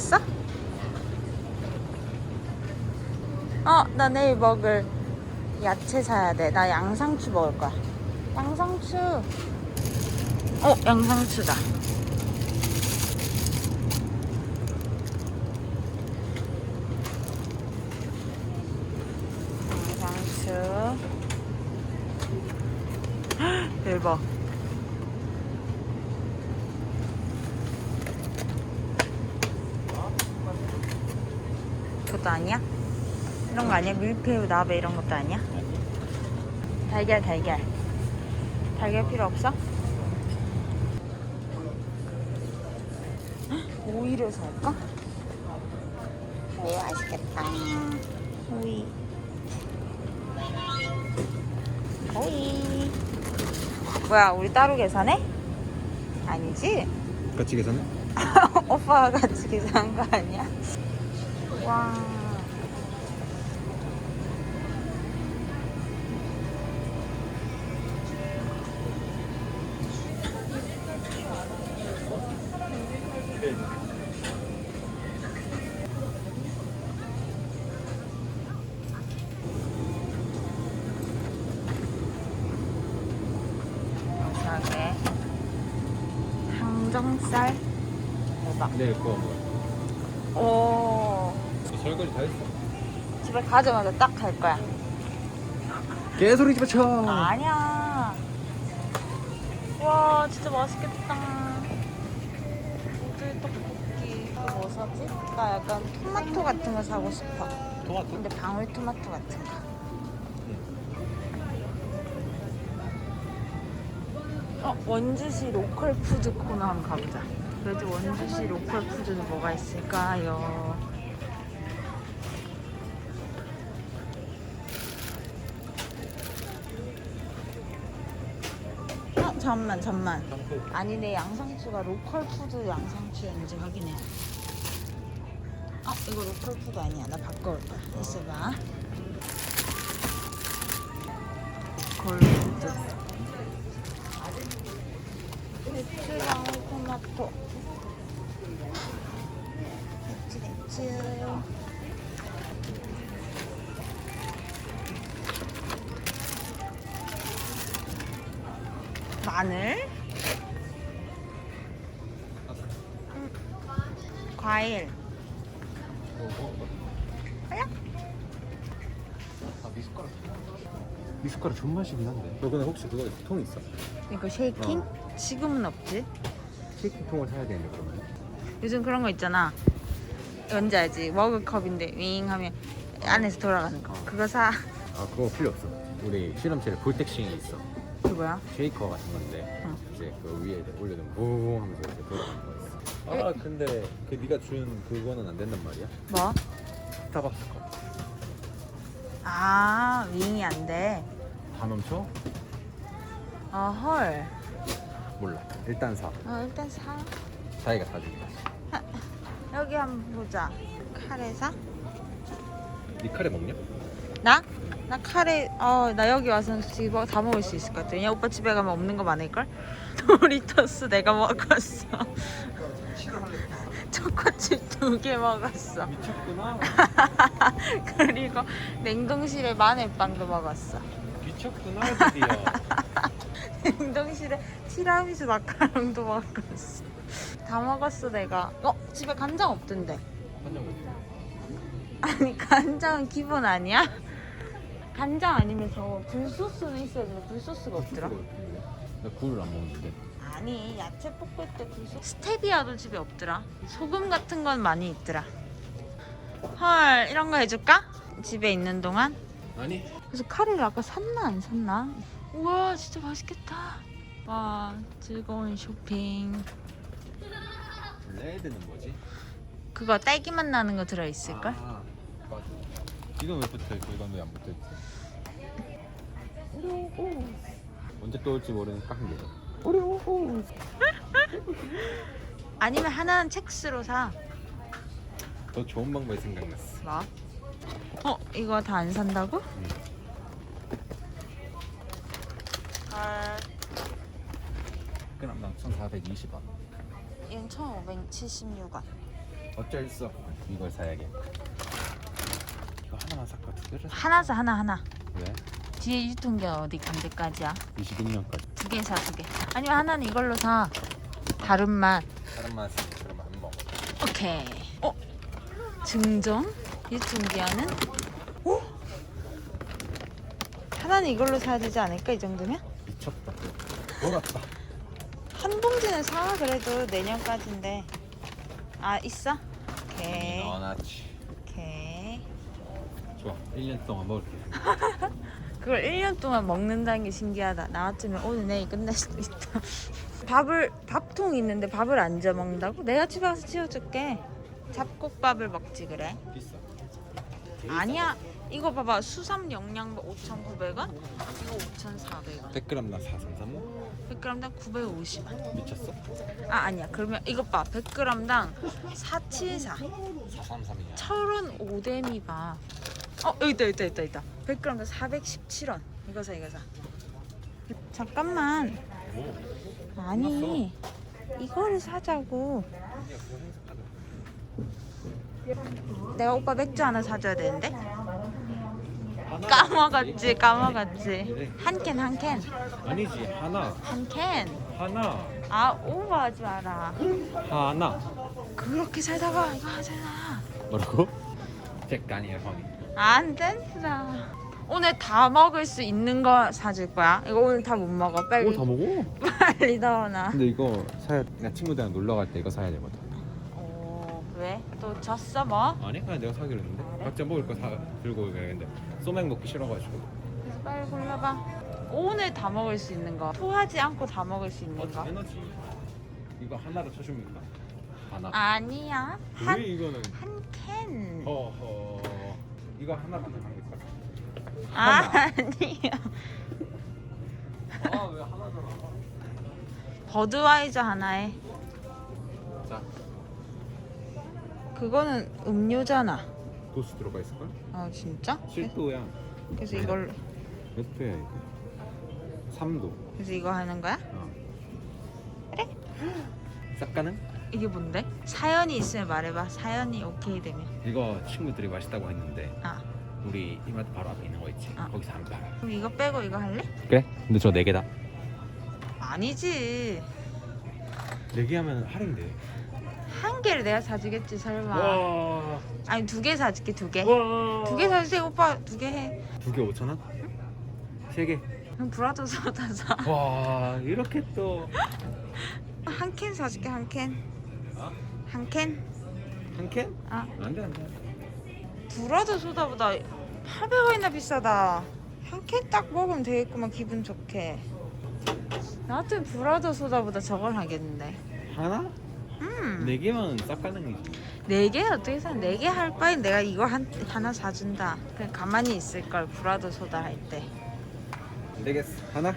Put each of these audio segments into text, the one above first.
샀어? 어, 나 내일 먹을 야채 사야 돼. 나 양상추 먹을 거야. 양상추. 어, 양상추다. 양상추. 헉, 대박. 그것도 아니야? 이런 거 아니야? 밀푀유 나베 이런 것도 아니야? 달걀 달걀 달걀 필요 없어? 헉, 오이를 살까? 오이 맛있겠다 오이 오이 뭐야 우리 따로 계산해? 아니지? 같이 계산해? 오빠가 같이 계산한 거 아니야? 와. 이상하게 항정살 대박. 내일 구워 먹어. 오. 설거지 다 했어. 집에 가자마자 딱할 거야. 개소리 집어쳐. 아니야. 와, 진짜 맛있겠다. 오들 떡볶이. 이거 뭐 사지? 나 약간 토마토 같은 거 사고 싶어. 토마토? 근데 방울토마토 같은 거. 어, 원주시 로컬 푸드 코너 한번 가보자. 그래도 원주시 로컬 푸드는 뭐가 있을까요? 어, 잠만, 잠만. 아니, 내 양상추가 로컬 푸드 양상추인지 확인해야 돼. 아, 이거 로컬 푸드 아니야. 나 바꿔올 거야. 있어봐. 골드. 배추랑 토마토. 배추, 배추. 마늘. 음, 과일. 아 미숫가루. 미숫가루 존맛이긴 한데. 너 근데 혹시 그거 통 있어? 이거 쉐이킹? 지금은 없지. 쉐이킹 통을 사야 되는데 그러면. 요즘 그런 거 있잖아. 뭔지 알지? 머그컵인데 윙 하면 안에서 돌아가는 거. 그거 사. 아 그거 필요 없어. 우리 실험실에 볼텍싱이 있어. 그거야? 쉐이커 같은 건데 응. 이제 그 위에 올려두면 붕 하면서 이렇게 돌아가는 거 있어. 아 근데 그 네가 준 그거는 안 된단 말이야? 뭐? 스타벅스 컵. 아, 윙이 안 돼. 다 넘쳐? 어, 헐. 몰라. 일단 사. 어, 일단 사. 자기가 사주기. 여기 한번 보자. 카레 사? 네 카레 먹냐? 나? 나 카레, 어, 나 여기 와서 지금 다 먹을 수 있을 것 같아. 야, 오빠 집에 가면 없는 거 많을 걸? 도리토스 내가 먹었어. 초코칩 두 개 먹었어. 미쳤구나. 그리고 냉동실에 마늘빵도 먹었어. 미쳤구나 드디어. 냉동실에 티라미수 마카롱도 먹었어. 다 먹었어 내가. 어 집에 간장 없던데. 먹 아니 간장은 기본 아니야? 간장 아니면 저 굴소스는 있어야 되는데 굴소스가 없더라. 나 굴을 안 먹는데. 아니 야채 볶을 때 굴소스. 스테비아도 집에 없더라. 소금 같은 건 많이 있더라. 헐 이런 거 해줄까? 집에 있는 동안. 아니. 그래서 카레를 아까 샀나 안 샀나? 우와 진짜 맛있겠다. 와 즐거운 쇼핑. 레드는 뭐지? 그거 딸기 맛 나는 거 들어 있을 걸? 아, 맞아. 이건 왜 붙어 있고 이건 왜 안 붙어 있지? 언제 또 올지 모르는 깡개. 아니면 하나는 첵스로 사. 더 좋은 방법이 생각났어. 뭐? 어 이거 다 안 산다고? 응. 아 그럼 난 1,420원. 얘는 1,576원. 어쩔 수 없어. 이걸 사야겠. 이거 하나만 살까 두 개를? 사? 하나 사 하나 하나. 왜? 뒤에 유통기한 어디 언제까지야? 21년까지. 두 개 사 두 개. 아니면 하나는 이걸로 사. 다른 맛. 다른 맛은 그럼 안 먹어. 오케이. 어? 증정? 유통기한은? 오? 하나는 이걸로 사야 되지 않을까 이 정도면? 미쳤다. 돌았다. 한 봉지는 사 그래도 내년까지인데. 아 있어? 오케이. 넣어놨지. 오케이. 좋아. 1년 동안 먹을게. 그걸 1년 동안 먹는다는 게 신기하다. 나 같으면 오늘 내일 끝날 수도 있다. 밥을 밥통 있는데 밥을 안져 먹는다고? 내가 집에 가서 지어줄게. 잡곡밥을 먹지 그래. 비싸. 아니야. 이거 봐봐. 수삼 영양밥 5,900원. 이거 5,400원. 100g 나 433. 100g당 950원. 미쳤어? 아 아니야. 그러면 이것 봐. 100g당 474. 433이야. 철원 오데미 봐. 어 여기 있다 있다 있다 있다. 100g당 417원. 이거 사 이거 사. 잠깐만. 아니 이거를 사자고. 내가 오빠 맥주 하나 사줘야 되는데 까먹었지 까먹었지 한 캔 한캔한 아니지 하나 캔. 하나 아 오버하지 마라. 하나. 그렇게 살다가 이거 하잖아. 뭐라고? 잭 아니야 형이. 안 된다. 오늘 다 먹을 수 있는 거 사줄 거야. 이거 오늘 다 못 먹어. 빨리 다 먹어? 빨리 넣어놔. 근데 이거 사야 나 친구들이랑 놀러 갈 때 이거 사야 되거든. 오 왜? 또 졌어 뭐? 아니 그냥 내가 사기로 했는데 각자 먹을 거 사 들고 가야겠는데 소맥 먹기 싫어가지고 그래서 빨리 골라봐. 오늘 다 먹을 수 있는 거. 토하지 않고 다 먹을 수 있는 거. 에너지 이거 하나로 쳐줍니까? 하나 아니야. 왜한 이거는 한 캔. 허허 이거 하나로 합니까? 아니야. 아왜 하나잖아 버드와이저 하나에. 자 그거는 음료잖아. 도수 들어가 있을걸? 어 진짜? 7도야 그래서 이걸 몇 도야 이거? 3도 그래서 이거 하는 거야? 어. 그래. 싹 가능? 이게 뭔데? 사연이 있으면 말해봐. 사연이 오케이 되면. 이거 친구들이 맛있다고 했는데 아 우리 이마트 바로 앞에 있는 거 있지? 아. 거기서 안 팔아 그럼 이거 빼고 이거 할래? 그래? 근데 저 4개다 아니지. 4개 하면 할인돼 한 개를 내가 사주겠지 설마. 와 아니 두 개 사줄게 두 개. 와. 두 개 사주세요 오빠 두 개 해. 두 개 5천 원? 세 개. 그럼 브라더 소다 사. 와 이렇게 또 한 한 캔 사줄게 한 캔. 어? 한 캔. 캔? 아 안돼 안돼. 브라더 소다보다 800원이나 비싸다. 한 캔 딱 먹으면 되겠구만 기분 좋게. 나 같은 브라더 소다보다 저걸 하겠는데. 하나? 음. 네 개면 싹 가능이지. 네개 어떻게 사? 네개 할 바엔 내가 이거 한 하나 사준다. 그냥 가만히 있을 걸 브라더 소다 할 때. 안 되겠어. 하나?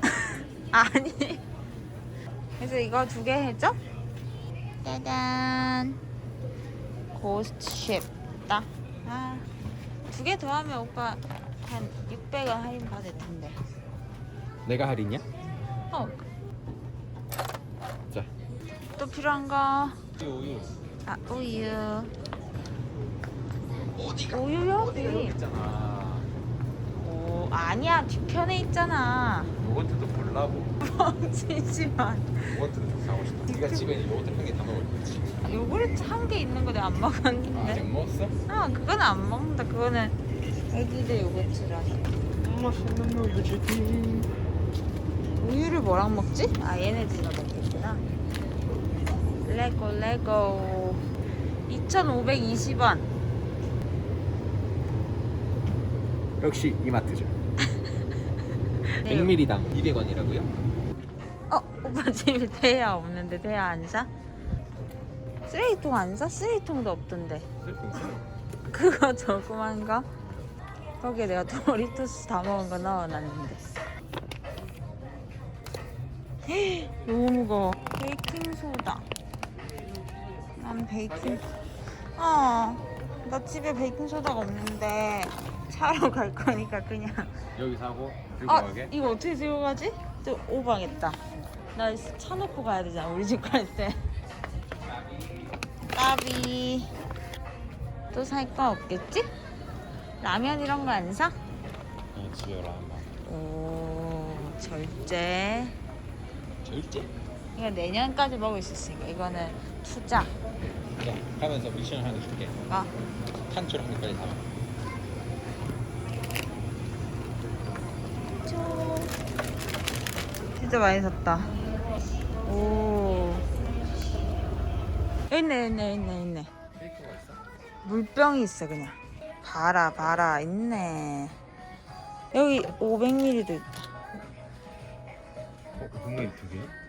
아니. 그래서 이거 두 개 해줘. 짜잔. 고스트 쉽다. 아, 두 개 더 하면 오빠 한 600원 할인 받을 텐데. 내가 할인이야? 어, 자. 또 필요한 거. 우유. 아, 우유. 우유 여기. 있잖아. 오, 아니야. 뒤편에 있잖아. 요거트도 볼라고. 멍치지만. 요거트도 사고 싶어. 네가 집에 요거트 한 개 다 먹을 거지. 요구르트 한 개 있는 거 내가 안 먹었는데. 아직 먹었어? 아, 그건 안 먹는다. 그거는 애기들 요거트라. 맛있는 우유지. 우유를 뭐랑 먹지? 아, 얘네들이랑 먹겠구나. 레고, 레고. 2,520원. 역시 이마트죠. 네. 100ml당 200원이라고요? 어, 오빠 집에 대야 없는데 대야 안 사? 쓰레기통 안 사? 쓰레기통도 없던데. 그거 조그만 거? 거기에 내가 도리토스 다 먹은 거 넣어놨는데. 너무 무거워. 베이킹 소다. 난 베이킹. 어, 나 집에 베이킹 소다가 없는데 차로 갈 거니까 그냥. 여기 사고 들고 아, 가게? 이거 어떻게 들고 가지? 또 오방했다. 나 차 놓고 가야 되잖아. 우리 집 갈 때. 까비. 또 살 거 없겠지? 라면 이런 거 안 사? 어, 집에 라면 오, 절제. 절제 이거 내년까지 먹을 수 있으니까 이거는 투자. 야 가면서 미션 하나 줄게 어. 탄출 한 개까지 다 진짜 많이 샀다. 오. 있네, 있네, 있네, 있네. 쉐이크가 있어? 물병이 있어, 그냥. 봐라, 봐라, 있네. 여기 500ml도 있다. 어? 분명히 두 개?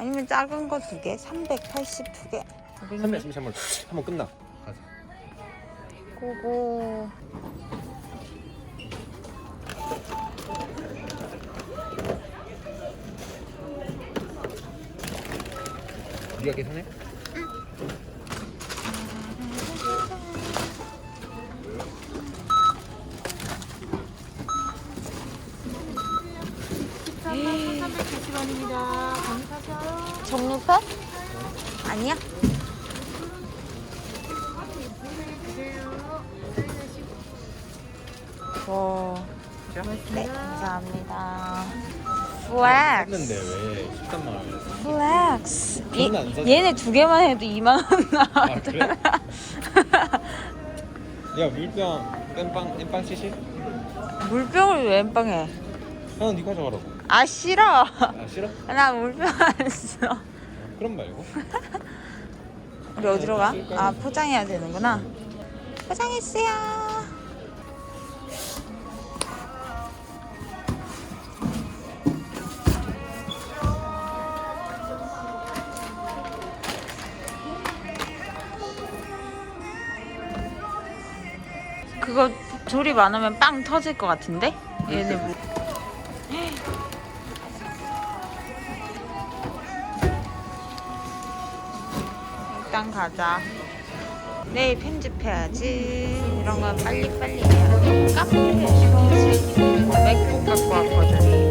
아니면 작은 거 두 개? 380두 개? 330 한번 한번 끝나 가자 고고. 네가 계산해? 정 와. 네, 감사합니다. 플렉스. 했는데 왜 13만 원이었어? 플렉스. 안 사죠. 얘네 두 개만 해도 2만 원아 나왔더라. 그래? 야 물병 땜빵 땜빵 치실? 물병을 왜 엠빵해? 형은 네 가져가라고 아 싫어. 아 싫어? 나 물병 안 써. 그럼 말고 우리 어디로 가? 아 포장해야 되는구나. 포장했어요. 사람들이 많으면 빵 터질 것 같은데? 얘네 뭐. 일단 가자. 내일 편집해야지. 이런 건 빨리빨리 해야 돼. 카페에 맥북 갖고 왔거든.